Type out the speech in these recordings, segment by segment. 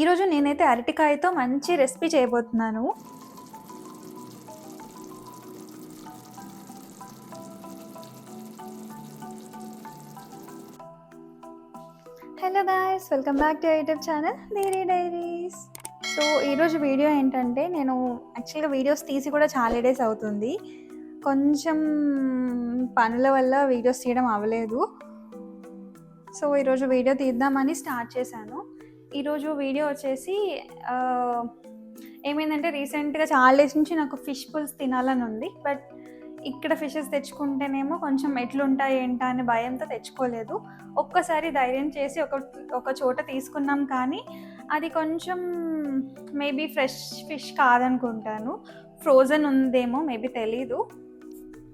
ఈరోజు నేనైతే అరటికాయతో మంచి రెసిపీ చేయబోతున్నాను. Hello guys welcome back to YouTube channel diary diaries so ఈరోజు వీడియో ఏంటంటే నేను యాక్చువల్గా వీడియోస్ తీసి కూడా చాలా డేస్ అవుతుంది. కొంచెం పనుల వల్ల వీడియోస్ తీయడం అవ్వలేదు. సో ఈరోజు వీడియో తీద్దామని స్టార్ట్ చేశాను. ఈరోజు వీడియో వచ్చేసి ఏమైందంటే రీసెంట్గా చాలా డేస్ నుంచి నాకు ఫిష్ పుల్స్ తినాలని ఉంది. బట్ ఇక్కడ ఫిషెస్ తెచ్చుకుంటేనేమో కొంచెం ఎట్లుంటాయి ఏంటా అనే భయంతో తెచ్చుకోలేదు. ఒక్కసారి ధైర్యం చేసి ఒక ఒక చోట తీసుకున్నాం కానీ అది కొంచెం మేబీ ఫ్రెష్ ఫిష్ కాదనుకుంటాను. ఫ్రోజన్ ఉందేమో మేబీ తెలీదు.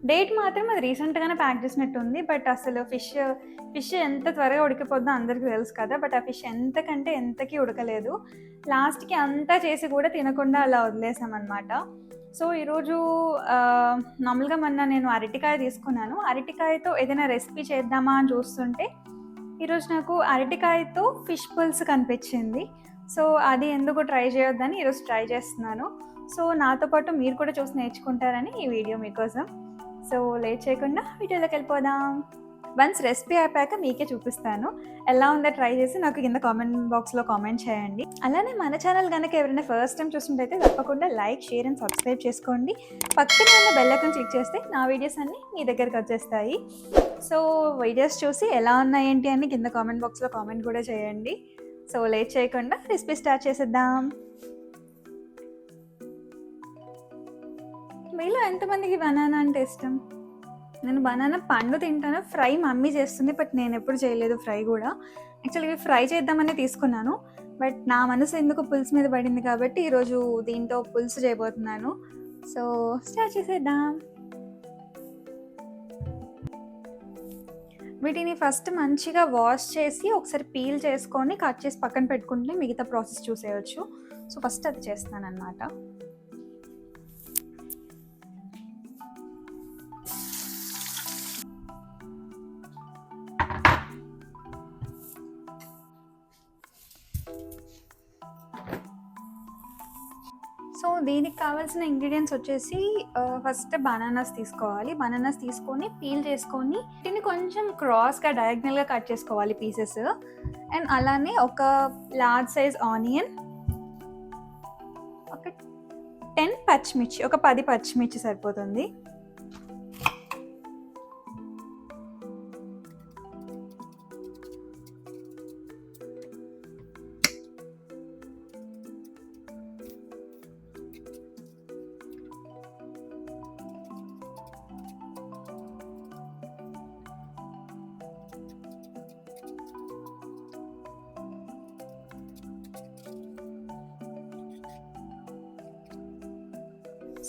డేట్ మాత్రం అది రీసెంట్గానే ప్యాక్ చేసినట్టు ఉంది బట్ అసలు ఫిష్ ఫిష్ ఎంత త్వరగా ఉడికిపోద్దో అందరికీ తెలుసు కదా బట్ ఆ ఫిష్ ఎంతకంటే ఎంతకీ ఉడకలేదు. లాస్ట్కి అంతా చేసి కూడా తినకుండా అలా వదిలేసామన్నమాట. సో ఈరోజు మామూలుగా మొన్న నేను అరటికాయ తీసుకున్నాను. అరటికాయతో ఏదైనా రెసిపీ చేద్దామా అని చూస్తుంటే ఈరోజు నాకు అరటికాయతో ఫిష్ పుల్స్ కనిపించింది. సో అది ఎందుకు ట్రై చేయొద్దని ఈరోజు ట్రై చేస్తున్నాను. సో నాతో పాటు మీరు కూడా చూసి నేర్చుకుంటారని ఈ వీడియో మీకోసం. సో లేట్ చేయకుండా వీడియోలోకి వెళ్ళిపోదాం. వన్స్ రెసిపీ అయిపోయాక మీకే చూపిస్తాను. ఎలా ఉందో ట్రై చేసి నాకు కింద కామెంట్ బాక్స్లో కామెంట్ చేయండి. అలానే మన ఛానల్ కనుక ఎవరైనా ఫస్ట్ టైం చూసినట్టయితే తప్పకుండా లైక్ షేర్ అండ్ సబ్స్క్రైబ్ చేసుకోండి. పక్కన ఉన్న బెల్ ఐకాన్ క్లిక్ చేస్తే నా వీడియోస్ అన్నీ మీ దగ్గరకు వచ్చేస్తాయి. సో వీడియోస్ చూసి ఎలా ఉన్నాయి ఏంటి అని కింద కామెంట్ బాక్స్లో కామెంట్ కూడా చేయండి. సో లేట్ చేయకుండా రెసిపీ స్టార్ట్ చేసేద్దాం. మీలో ఎంతమందికి బనానా అంటే ఇష్టం? నేను బనానా పండు తింటాను ఫ్రై మమ్మీ చేస్తుంది బట్ నేను ఎప్పుడు చేయలేదు ఫ్రై కూడా. యాక్చువల్గా ఇవి ఫ్రై చేద్దామని తీసుకున్నాను బట్ నా మనసు ఎందుకు పులుసు మీద పడింది కాబట్టి ఈరోజు దీంతో పులుసు చేయబోతున్నాను. సో స్టార్ట్ చేసేద్దాం. వీటిని ఫస్ట్ మంచిగా వాష్ చేసి ఒకసారి పీల్ చేసుకొని కట్ చేసి పక్కన పెట్టుకుంటే మిగతా ప్రాసెస్ చూసేయచ్చు. సో ఫస్ట్ అది చేస్తాను దీనికి కావాల్సిన ఇంగ్రీడియంట్స్ వచ్చేసి ఫస్ట్ బనానాస్ తీసుకోవాలి. బనానాస్ తీసుకొని పీల్ చేసుకొని వీటిని కొంచెం క్రాస్గా డయాగ్నల్గా కట్ చేసుకోవాలి పీసెస్. అండ్ అలానే ఒక లార్జ్ సైజ్ ఆనియన్ ఒక టెన్ పచ్చిమిర్చి ఒక పది పచ్చిమిర్చి సరిపోతుంది.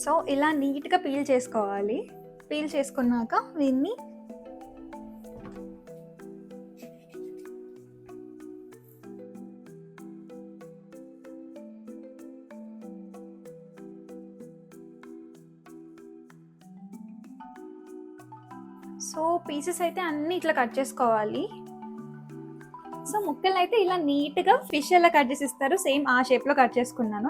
సో ఇలా నీట్గా పీల్ చేసుకోవాలి. పీల్ చేసుకున్నాక దీన్ని సో పీసెస్ అయితే అన్ని ఇట్లా కట్ చేసుకోవాలి. సో ముక్కలు అయితే ఇలా నీట్గా ఫిష్ ఎలా కట్ చేసి ఇస్తారు సేమ్ ఆ షేప్లో కట్ చేసుకున్నాను.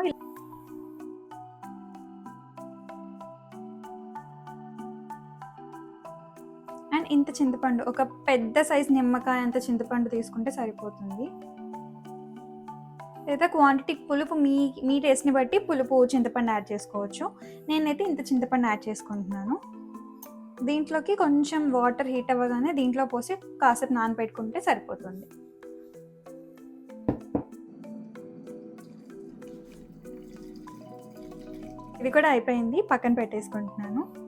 అంత ఇంత చింతపండు ఒక పెద్ద సైజ్ నిమ్మకాయ అంత చింతపండు తీసుకుంటే సరిపోతుంది. లేదా క్వాంటిటీ పులుపు మీ మీ టేస్ట్ని బట్టి పులుపు చింతపండు యాడ్ చేసుకోవచ్చు. నేనైతే ఇంత చింతపండు యాడ్ చేసుకుంటున్నాను. దీంట్లోకి కొంచెం వాటర్ హీట్ అవ్వగానే దీంట్లో పోసి కాసేపు నానబెట్టుకుంటే సరిపోతుంది. ఇది కూడా అయిపోయింది. పక్కన పెట్టేసుకుంటున్నాను.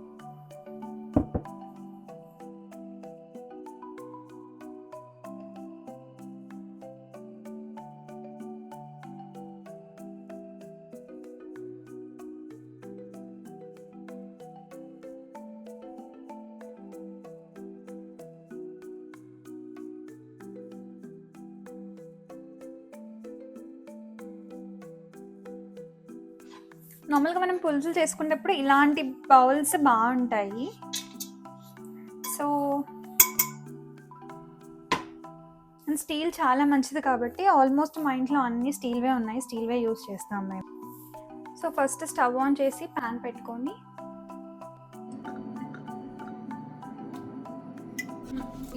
నార్మల్గా మనం పులుసులు చేసుకునేటప్పుడు ఇలాంటి బౌల్స్ బాగుంటాయి. సో స్టీల్ చాలా మంచిది కాబట్టి ఆల్మోస్ట్ మా ఇంట్లో అన్ని స్టీల్వే ఉన్నాయి. స్టీల్వే యూస్ చేస్తాం మేము. సో ఫస్ట్ స్టవ్ ఆన్ చేసి ప్యాన్ పెట్టుకొని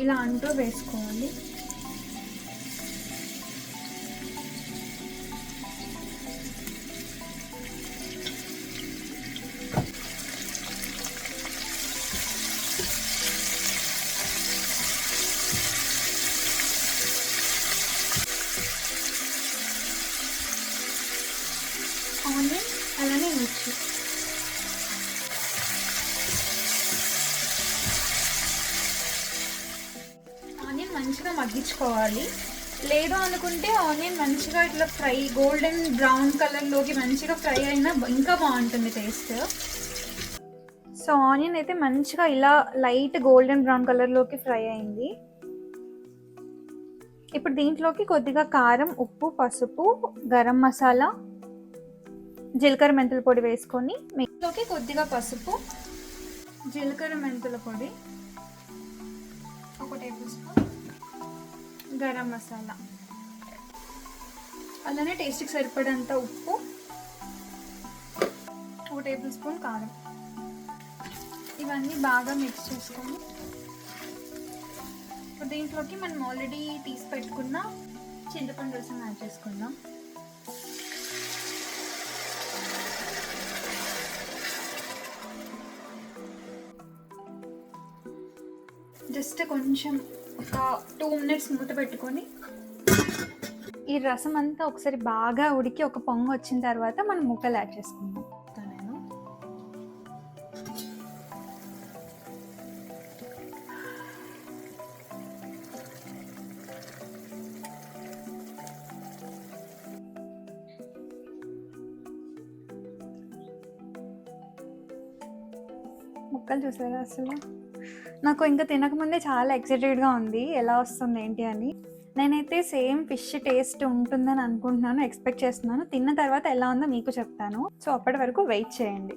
ఇలా అంటూ వేసుకోవాలి మగ్గించుకోవాలి లేదు అనుకుంటే ఆనియన్ మంచిగా ఇట్లా ఫ్రై గోల్డెన్ బ్రౌన్ కలర్లోకి మంచిగా ఫ్రై అయినా ఇంకా బాగుంటుంది టేస్ట్. సో ఆనియన్ అయితే మంచిగా ఇలా లైట్ గోల్డెన్ బ్రౌన్ కలర్లోకి ఫ్రై అయింది. ఇప్పుడు దీంట్లోకి కొద్దిగా కారం ఉప్పు పసుపు గరం మసాలా జీలకర్ర మెంతుల పొడి వేసుకొని మిక్స్లోకి కొద్దిగా పసుపు జీలకర్ర మెంతుల పొడి ఒక టేబుల్ స్పూన్. గరం మసాలా. అలానే టేస్ట్కి సరిపడంత ఉప్పు. ఒక టేబుల్ స్పూన్ కారం. ఇవన్నీ బాగా మిక్స్ చేసుకొని. దీంట్లోకి మనం ఆల్రెడీ తీసి పెట్టుకున్న చింతపండు రసం యాడ్ చేసుకుందాం. జస్ట్ కొంచెం ఒక టూ మినిట్స్ మూత పెట్టుకొని ఈ రసం అంతా ఒకసారి బాగా ఉడికి ఒక పొంగు వచ్చిన తర్వాత మనం ముక్కలు యాడ్ చేసుకుందాం. నేను ముక్కలు చూసారా అసలు? నాకు ఇంకా తినకముందే చాలా ఎక్సైటెడ్గా ఉంది. ఎలా వస్తుంది ఏంటి అని. నేనైతే సేమ్ ఫిష్ టేస్ట్ ఉంటుందని అనుకుంటున్నాను ఎక్స్పెక్ట్ చేస్తున్నాను. తిన్న తర్వాత ఎలా ఉందో మీకు చెప్తాను. సో అప్పటి వరకు వెయిట్ చేయండి.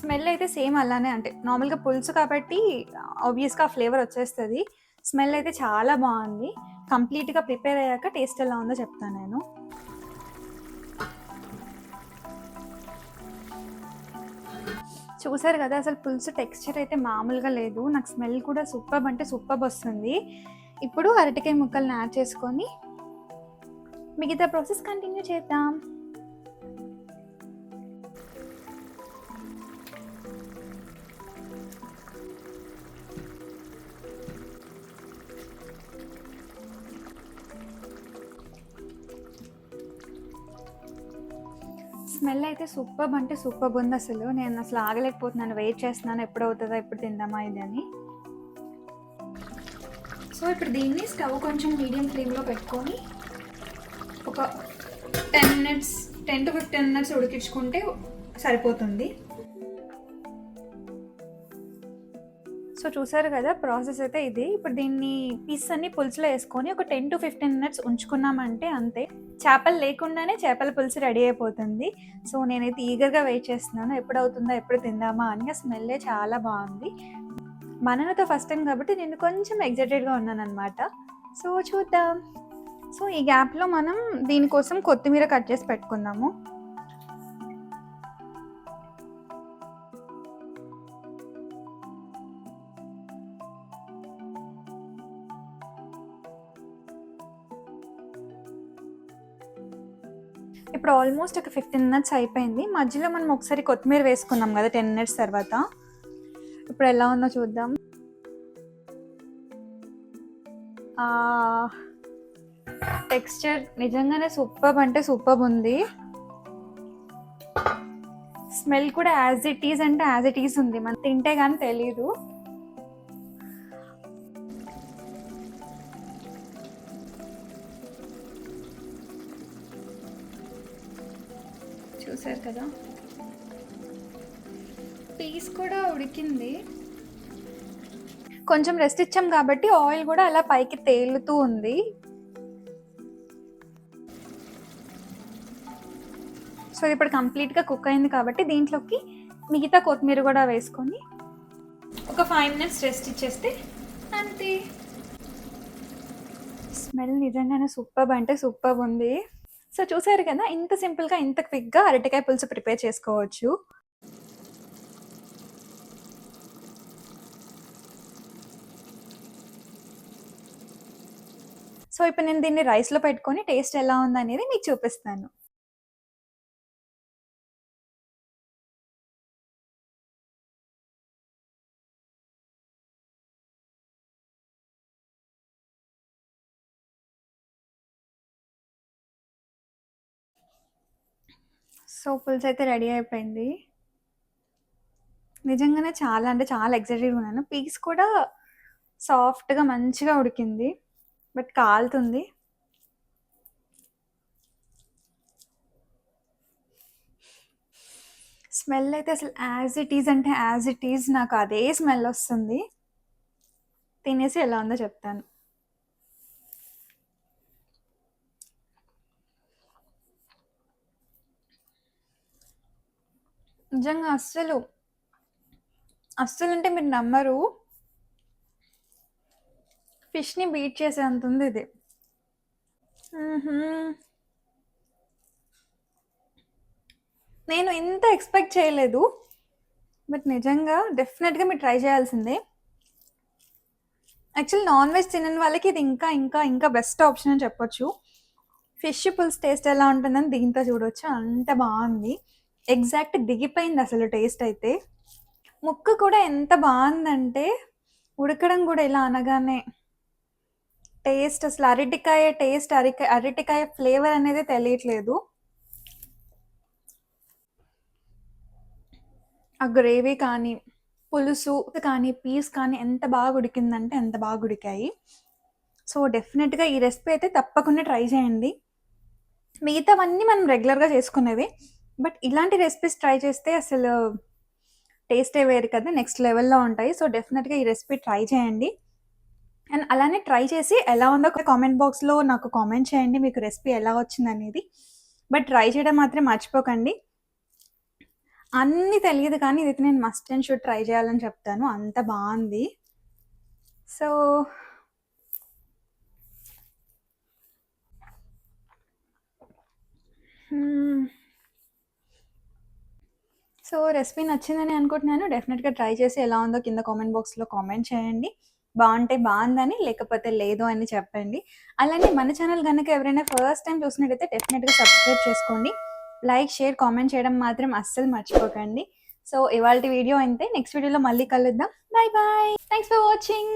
స్మెల్ అయితే సేమ్ అలానే అంటే నార్మల్గా పులుసు కాబట్టి ఆబ్వియస్గా ఫ్లేవర్ వచ్చేస్తుంది. స్మెల్ అయితే చాలా బాగుంది. కంప్లీట్గా ప్రిపేర్ అయ్యాక టేస్ట్ ఎలా ఉందో చెప్తాను నేను. చూసారు కదా అసలు పులుసు టెక్స్చర్ అయితే మామూలుగా లేదు. నాకు స్మెల్ కూడా సూపర్ అంటే సూపర్ వస్తుంది. ఇప్పుడు అరటికాయ ముక్కలను యాడ్ చేసుకొని మిగతా ప్రాసెస్ కంటిన్యూ చేద్దాం. స్మెల్ అయితే సూపర్ అంటే సూపర్ ఉంది అసలు నేను అసలు ఆగలేకపోతున్నాను. వెయిట్ చేస్తున్నాను. ఎప్పుడు అవుతుందో ఎప్పుడు తిందామా ఇది అని. సో ఇప్పుడు దీన్ని స్టవ్ కొంచెం మీడియం ఫ్లేమ్లో పెట్టుకొని ఒక ten minutes ten to fifteen minutes ఉడికించుకుంటే సరిపోతుంది. చూసారు కదా ప్రాసెస్ అయితే ఇది. ఇప్పుడు దీన్ని పీస్ అన్ని పులుసులో వేసుకొని ఒక టెన్ టు ఫిఫ్టీన్ మినిట్స్ ఉంచుకున్నామంటే అంతే. చేపలు లేకుండానే చేపల పులుసు రెడీ అయిపోతుంది. సో నేనైతే ఈగర్గా వెయిట్ చేస్తున్నాను. ఎప్పుడు అవుతుందా ఎప్పుడు తిందామా అని. ఆ స్మెల్లే చాలా బాగుంది. మనతో ఫస్ట్ టైం కాబట్టి నేను కొంచెం ఎగ్జైటెడ్గా ఉన్నాను అనమాట సో చూద్దాం. సో ఈ గ్యాప్లో మనం దీనికోసం కొత్తిమీర కట్ చేసి పెట్టుకుందాము. ఇప్పుడు ఆల్మోస్ట్ ఒక ఫిఫ్టీన్ మినిట్స్ అయిపోయింది. మధ్యలో మనం ఒకసారి కొత్తిమీర వేసుకున్నాం కదా టెన్ మినిట్స్ తర్వాత. ఇప్పుడు ఎలా ఉందో చూద్దాం. టెక్స్చర్ నిజంగానే సూపర్ అంటే సూపర్ ఉంది. స్మెల్ కూడా యాజ్ ఇట్ ఈజ్ అంటే యాజ్ ఇట్ ఈజ్ ఉంది. మనం తింటే కానీ తెలీదు. చూసారు కదా? పీస్ కూడా ఉడికింది. కొంచెం రెస్ట్ ఇచ్చాం కాబట్టి ఆయిల్ కూడా అలా పైకి తేలుతూ ఉంది. సో ఇప్పుడు కంప్లీట్గా కుక్ అయింది కాబట్టి దీంట్లోకి మిగతా కొత్తిమీర కూడా వేసుకొని ఒక ఫైవ్ మినిట్స్ రెస్ట్ ఇచ్చేస్తే అంతే. స్మెల్ నిజంగానే సూపర్బ్ అంటే సూపర్బ్ ఉంది. సో చూసారు కదా ఇంత సింపుల్గా ఇంత క్విక్గా అరటికాయ పులుసు ప్రిపేర్ చేసుకోవచ్చు. సో ఇప్పుడు నేను దీన్ని రైస్లో పెట్టుకొని టేస్ట్ ఎలా ఉందనేది మీకు చూపిస్తాను. సో పులుసు అయితే రెడీ అయిపోయింది. నిజంగానే చాలా అంటే చాలా ఎక్సైటెడ్గా ఉన్నాను. పీస్ కూడా సాఫ్ట్గా మంచిగా ఉడికింది. బట్ కాలుతుంది. స్మెల్ అయితే అసలు యాజ్ ఇట్ ఈజ్ అంటే యాజ్ ఇట్ ఈజ్ నాకు అదే స్మెల్ వస్తుంది. తినేసి ఎలా ఉందో చెప్తాను. నిజంగా అస్సలు అస్సలు అంటే మీరు నమ్మరు. ఫిష్ని బీట్ చేసేంత ఉంది ఇది నేను ఇంత ఎక్స్పెక్ట్ చేయలేదు బట్ నిజంగా డెఫినెట్గా మీరు ట్రై చేయాల్సిందే. యాక్చువల్ నాన్ వెజ్ తినని వాళ్ళకి ఇది ఇంకా ఇంకా ఇంకా బెస్ట్ ఆప్షన్ అని చెప్పొచ్చు. ఫిష్ పుల్స్ టేస్ట్ ఎలా ఉంటుందని దీంతో చూడవచ్చు అంత బాగుంది. ఎగ్జాక్ట్ దిగిపోయింది అసలు టేస్ట్ అయితే. ముక్క కూడా ఎంత బాగుందంటే ఉడకడం కూడా ఇలా అనగానే టేస్ట్ అసలు అరటికాయ టేస్ట్ అరికాయ అరటికాయ ఫ్లేవర్ అనేది తెలియట్లేదు. ఆ గ్రేవీ కానీ పులుసు కానీ పీస్ కానీ ఎంత బాగా ఉడికిందంటే ఎంత బాగా ఉడికాయి. సో డెఫినెట్గా ఈ రెసిపీ అయితే తప్పకుండా ట్రై చేయండి. మిగతావన్నీ మనం రెగ్యులర్గా చేసుకునేవి బట్ ఇలాంటి రెసిపీస్ ట్రై చేస్తే అసలు టేస్టే వేరు కదా నెక్స్ట్ లెవెల్లో ఉంటాయి. సో డెఫినెట్గా ఈ రెసిపీ ట్రై చేయండి. అండ్ అలానే ట్రై చేసి ఎలా ఉందో కామెంట్ బాక్స్లో నాకు కామెంట్ చేయండి మీకు రెసిపీ ఎలా వచ్చింది అనేది బట్ ట్రై చేయడం మాత్రం మర్చిపోకండి. అన్నీ తెలియదు కానీ ఇది నేను మస్ట్ అండ్ షుడ్ ట్రై చేయాలని చెప్తాను. అంత బాగుంది. సో సో రెసిపీ నచ్చిందని అనుకుంటున్నాను. డెఫినెట్గా ట్రై చేసి ఎలా ఉందో కింద కామెంట్ బాక్స్లో కామెంట్ చేయండి. బాగుంటే బాగుందని లేకపోతే లేదు అని చెప్పండి. అలానే మన ఛానల్ కనుక ఎవరైనా ఫస్ట్ టైం చూసినట్టయితే డెఫినెట్గా సబ్స్క్రైబ్ చేసుకోండి. లైక్ షేర్ కామెంట్ చేయడం మాత్రం అస్సలు మర్చిపోకండి. సో ఇవాళ వీడియో అయితే నెక్స్ట్ వీడియోలో మళ్ళీ కలుద్దాం. Bye bye thanks for watching